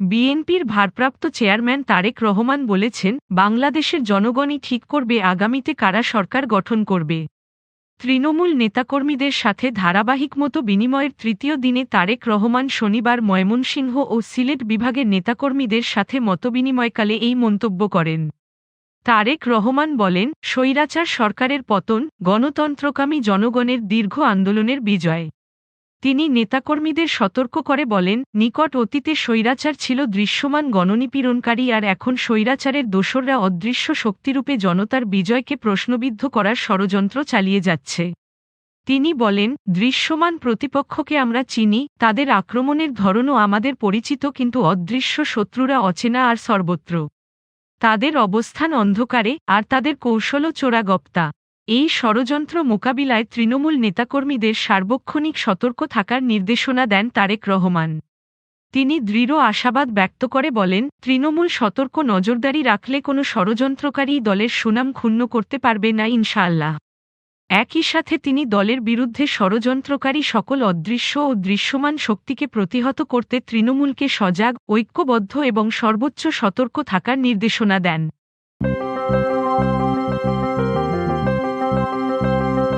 বিএনপির ভারপ্রাপ্ত চেয়ারম্যান তারেক রহমান বলেছেন, বাংলাদেশের জনগণই ঠিক করবে আগামীতে কারা সরকার গঠন করবে। তৃণমূল নেতাকর্মীদের সাথে ধারাবাহিক মতো বিনিময়ের তৃতীয় দিনে তারেক রহমান শনিবার ময়মনসিংহ ও সিলেট বিভাগের নেতাকর্মীদের সাথে মতবিনিময়কালে এই মন্তব্য করেন। তারেক রহমান বলেন, স্বৈরাচার সরকারের পতন গণতন্ত্রকামী জনগণের দীর্ঘ আন্দোলনের বিজয়। তিনি নেতাকর্মীদের সতর্ক করে বলেন, নিকট অতীতে স্বৈরাচার ছিল দৃশ্যমান গণনিপীড়নকারী আর এখন স্বৈরাচারের দোসররা অদৃশ্য শক্তিরূপে জনতার বিজয়কে প্রশ্নবিদ্ধ করার ষড়যন্ত্র চালিয়ে যাচ্ছে। তিনি বলেন, দৃশ্যমান প্রতিপক্ষকে আমরা চিনি, তাদের আক্রমণের ধরনও আমাদের পরিচিত কিন্তু অদৃশ্য শত্রুরা অচেনা আর সর্বত্র। তাদের অবস্থান অন্ধকারে, আর তাদের কৌশলও চোরাগপ্তা। এই ষড়যন্ত্র মোকাবিলায় তৃণমূল নেতাকর্মীদের সার্বক্ষণিক সতর্ক থাকার নির্দেশনা দেন তারেক রহমান। তিনি দৃঢ় আশাবাদ ব্যক্ত করে বলেন, তৃণমূল সতর্ক নজরদারি রাখলে কোনো ষড়যন্ত্রকারী দলের সুনাম ক্ষুণ্ণ করতে পারবে না ইনশাআল্লাহ। একই সাথে তিনি দলের বিরুদ্ধে ষড়যন্ত্রকারী সকল অদৃশ্য ও দৃশ্যমান শক্তিকে প্রতিহত করতে তৃণমূলকে সজাগ, ঐক্যবদ্ধ এবং সর্বোচ্চ সতর্ক থাকার নির্দেশনা দেন।